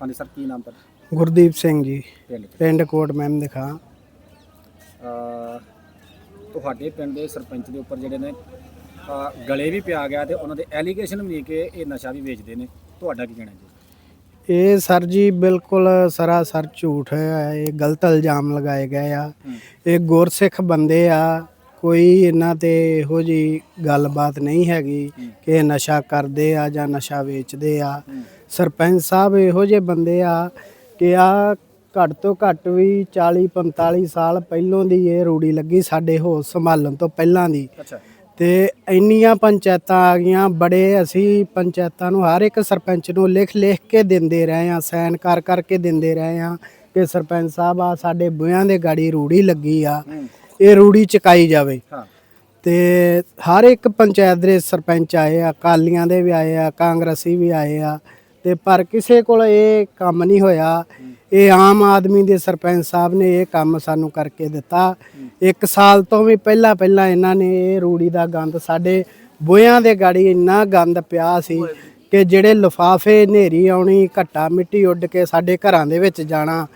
ਹਾਂਜੀ ਸਰ ਕੀ ਨਾਮ ਤੁਹਾਡਾ? ਗੁਰਦੀਪ ਸਿੰਘ ਜੀ। ਪਿੰਡ ਕੋਟ ਮੈਮ ਦਿਖਾ ਅਹ ਤੁਹਾਡੇ ਪਿੰਡ ਦੇ ਸਰਪੰਚ ਦੇ ਉੱਪਰ ਜਿਹੜੇ ਨੇ ਅਹ ਗਲੇ ਵੀ ਪਿਆ ਗਿਆ ਤੇ ਉਹਨਾਂ ਦੇ ਐਲੀਗੇਸ਼ਨ ਵੀ ਕਿ ਇਹ ਨਸ਼ਾ ਵੀ ਵੇਚਦੇ ਨੇ। ਤੁਹਾਡਾ ਕੀ ਕਹਿਣਾ ਜੀ? ਇਹ ਸਰ ਜੀ ਬਿਲਕੁਲ ਸਰਾਸਰ ਝੂਠ ਹੈ। ਇਹ ਗਲਤ ਇਲਜ਼ਾਮ ਲਗਾਏ ਗਏ ਆ। ਇਹ ਗੁਰਸਿੱਖ ਬੰਦੇ ਆ। ਕੋਈ ਇਹਨਾਂ ਤੇ ਇਹੋ ਜੀ ਗੱਲਬਾਤ ਨਹੀਂ ਹੈਗੀ ਹੂੰ। ਕਿ ਇਹ ਨਸ਼ਾ ਕਰਦੇ ਆ ਜਾਂ ਨਸ਼ਾ ਵੇਚਦੇ ਆ। ਹੂੰ। ਸਰਪੰਚ ਸਾਹਿਬ ਇਹੋ ਜਿਹੇ ਬੰਦੇ ਆ ਕਿ ਆ ਘੱਟ ਤੋਂ ਘੱਟ ਵੀ 40 45 ਸਾਲ ਪਹਿਲੋਂ ਦੀ ਇਹ ਰੂੜੀ ਲੱਗੀ ਸਾਡੇ ਹੋਸ਼ ਸੰਭਾਲਣ ਤੋਂ ਪਹਿਲਾਂ ਦੀ। ਤੇ ਇੰਨੀਆਂ ਪੰਚਾਇਤਾਂ ਆ ਗਈਆਂ ਬੜੇ ਅਸੀਂ ਪੰਚਾਇਤਾਂ ਨੂੰ ਹਰ ਇੱਕ ਸਰਪੰਚ ਨੂੰ ਲਿਖ ਲਿਖ ਕੇ ਦਿੰਦੇ ਰਹੇ ਆ ਸਾਈਨ ਕਰ ਕਰਕੇ ਦਿੰਦੇ ਰਹੇ ਆ ਕਿ ਸਰਪੰਚ ਸਾਹਿਬ ਆ ਸਾਡੇ ਬੁਆਂ ਦੇ ਗਾੜੀ ਰੂੜੀ ਲੱਗੀ ਆ। ਹੂੰ। ਇਹ ਰੂੜੀ ਚਕਾਈ ਜਾਵੇ। ਹਾਂ। ਤੇ ਹਰ ਇੱਕ ਪੰਚਾਇਤ ਦੇ ਸਰਪੰਚ ਆਏ ਆ ਕਾਲੀਆਂ ਦੇ ਵੀ ਆਏ ਆ ਕਾਂਗਰਸੀ ਵੀ ਆਏ ਆ ਤੇ ਪਰ ਕਿਸੇ ਕੋਲ ਇਹ ਕੰਮ ਨਹੀਂ ਹੋਇਆ। ਇਹ ਆਮ ਆਦਮੀ ਦੇ ਸਰਪੰਚ ਸਾਹਿਬ ਨੇ ਇਹ ਕੰਮ ਸਾਨੂੰ ਕਰਕੇ ਦਿੱਤਾ। ਇੱਕ ਸਾਲ ਤੋਂ ਵੀ ਪਹਿਲਾਂ ਪਹਿਲਾਂ ਇਹਨਾਂ ਨੇ ਇਹ ਰੂੜੀ ਦਾ ਗੰਦ ਸਾਡੇ ਬੋਇਆਂ ਦੇ ਗਾੜੀ ਇੰਨਾ ਗੰਦ ਪਿਆ ਸੀ ਕਿ ਜਿਹੜੇ ਲਿਫਾਫੇ ਹਨੇਰੀ ਆਉਣੀ ਘੱਟਾ ਮਿੱਟੀ ਉੱਡ ਕੇ ਸਾਡੇ ਘਰਾਂ ਦੇ ਵਿੱਚ ਜਾਣਾ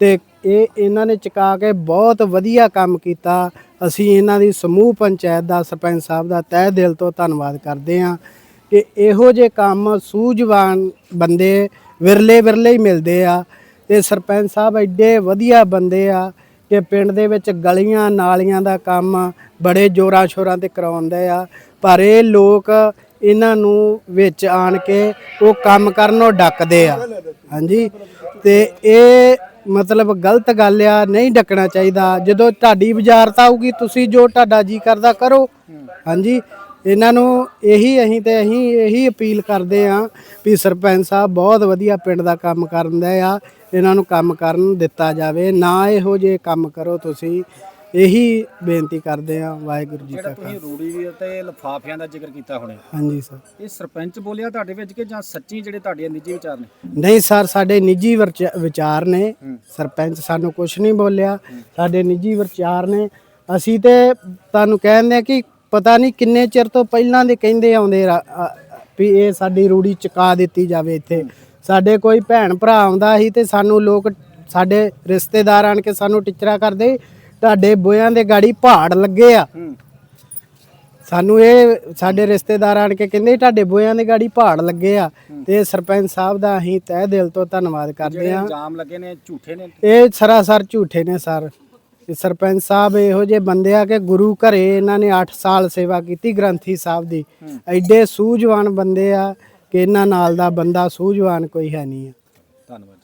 ਤੇ ਇਹ ਇਹਨਾਂ ਨੇ ਚੁਕਾ ਕੇ ਬਹੁਤ ਵਧੀਆ ਕੰਮ ਕੀਤਾ। ਅਸੀਂ ਇਹਨਾਂ ਦੀ ਸਮੂਹ ਪੰਚਾਇਤ ਦਾ ਸਰਪੰਚ ਸਾਹਿਬ ਦਾ ਤਹਿ ਦਿਲ ਤੋਂ ਧੰਨਵਾਦ ਕਰਦੇ ਹਾਂ ਕਿ ਇਹੋ ਜਿਹੇ ਕੰਮ ਸੂਝਵਾਨ ਬੰਦੇ ਵਿਰਲੇ ਵਿਰਲੇ ਹੀ ਮਿਲਦੇ ਆ ਤੇ ਸਰਪੰਚ ਸਾਹਿਬ ਐਡੇ ਵਧੀਆ ਬੰਦੇ ਆ ਕਿ ਪਿੰਡ ਦੇ ਵਿੱਚ ਗਲੀਆਂ ਨਾਲੀਆਂ ਦਾ ਕੰਮ ਬੜੇ ਜੋਰਾਂ ਸ਼ੋਰਾਂ ਤੇ ਕਰਾਉਂਦੇ ਆ। ਪਰ ਇਹ ਲੋਕ ਇਹਨਾਂ ਨੂੰ ਵਿੱਚ ਆਣ ਕੇ ਉਹ ਕੰਮ ਕਰਨ ਨੂੰ ਡੱਕਦੇ ਆ। ਹਾਂਜੀ। ਤੇ ਇਹ ਮਤਲਬ ਗਲਤ ਗੱਲ ਆ, ਨਹੀਂ ਡੱਕਣਾ ਚਾਹੀਦਾ। ਜਦੋਂ ਤੁਹਾਡੀ ਵਜ਼ਾਰਤ ਆਊਗੀ, ਤੁਸੀਂ ਜੋ ਤੁਹਾਡਾ ਜੀ ਕਰਦਾ ਕਰੋ। ਹਾਂਜੀ, ਇਹਨਾਂ ਨੂੰ ਇਹੀ ਅਸੀਂ ਤੇ ਅਸੀਂ ਇਹੀ ਅਪੀਲ ਕਰਦੇ ਆ ਵੀ ਸਰਪੰਚ ਸਾਹਿਬ ਬਹੁਤ ਵਧੀਆ ਪਿੰਡ ਦਾ ਕੰਮ ਕਰਨ ਕਰਦੇ ਆ। ਇਹਨਾਂ ਨੂੰ ਕੰਮ ਕਰਨ ਦਿੱਤਾ ਜਾਵੇ। ਨਾ ਇਹੋ ਜਿਹੇ ਕੰਮ ਕਰੋ ਤੁਸੀਂ। ਇਹੀ ਬੇਨਤੀ ਕਰਦੇ ਆ ਵਾਹਿਗੁਰੂ ਜੀ ਜਿਹੜਾ ਕਾ ਤੁਸੀਂ ਖਾਲਸਾ। ਰੂੜੀ ਵੀ ਤੇ ਲਫਾਫਿਆਂ ਦਾ ਜ਼ਿਕਰ ਕੀਤਾ ਹੁਣੇ। ਹਾਂਜੀ ਸਰ। ਇਹ ਸਰਪੰਚ ਬੋਲਿਆ ਤੁਹਾਡੇ ਵਿੱਚ ਕਿ ਜਾਂ ਸੱਚੀ ਜਿਹੜੇ ਤੁਹਾਡੇ ਨਿੱਜੀ ਵਿਚਾਰ ਨੇ? ਨਹੀਂ ਸਰ ਸਾਡੇ ਨਿੱਜੀ ਵਿਰਚ- ਵਿਚਾਰ ਨੇ। ਸਰਪੰਚ ਸਾਨੂੰ ਕੁਝ ਨਹੀਂ ਬੋਲਿਆ। ਸਾਡੇ ਨਿੱਜੀ ਵਿਚਾਰ ਨੇ। ਅਸੀਂ ਤੇ ਤੁਹਾਨੂੰ ਕਹਿੰਦੇ ਆ ਕਿ ਪਤਾ ਨਹੀਂ ਕਿੰਨੇ ਚਿਰ ਤੋਂ ਪਹਿਲਾਂ ਦੇ ਕਹਿੰਦੇ ਆਉਂਦੇ ਰਾ- ਆ- ਵੀ ਇਹ ਸਾਡੀ ਰੂੜੀ ਚੁਕਾ ਦਿੱਤੀ ਜਾਵੇ ਇੱਥੇ। ਸਾਡੇ ਕੋਈ ਭੈਣ ਭਰਾ ਆਉਂਦਾ ਸੀ ਤੇ ਸਾਨੂੰ ਲੋਕ ਸਾਡੇ ਰਿਸ਼ਤੇਦਾਰ ਆਣ ਕੇ ਸਾਨੂੰ ਟਿਚਰਾ ਕਰਦੇ। ਤੁਹਾਡੇ ਬੋਇਆਂ ਦੇ ਗਾੜੀ ਪਹਾੜ ਲੱਗੇ ਆ। ਸਾਨੂੰ ਇਹ ਸਾਡੇ ਰਿਸ਼ਤੇਦਾਰ ਆਣ ਕੇ ਕਹਿੰਦੇ ਤੁਹਾਡੇ ਬੋਇਆਂ ਦੇ ਗਾੜੀ ਪਹਾੜ ਲੱਗੇ ਆ ਤੇ ਸਰਪੰਚ ਸਾਹਿਬ ਦਾ ਅਸੀਂ ਤਹਿ ਦਿਲ ਤੋਂ ਧੰਨਵਾਦ ਕਰਦੇ ਆ ਇਲਜ਼ਾਮ ਲੱਗੇ ਨੇ ਝੂਠੇ ਨੇ? ਇਹ ਸਰਾਸਰ ਝੂਠੇ ਨੇ ਸਰ। ਇਹ ਸਰਪੰਚ ਸਾਹਿਬ ਇਹੋ ਜਿਹੇ ਬੰਦੇ ਆ ਕਿ ਗੁਰੂ ਘਰੇ ਇਹਨਾਂ ਨੇ 8 ਸਾਲ ਸੇਵਾ ਕੀਤੀ ਗ੍ਰੰਥੀ ਸਾਹਿਬ ਦੀ। ਐਡੇ ਸੂਝਵਾਨ ਬੰਦੇ ਆ ਕਿ ਇਹਨਾਂ ਨਾਲ ਦਾ ਬੰਦਾ ਸੂਝਵਾਨ ਕੋਈ ਹੈ ਨਹੀਂ ਆ। ਧੰਨਵਾਦ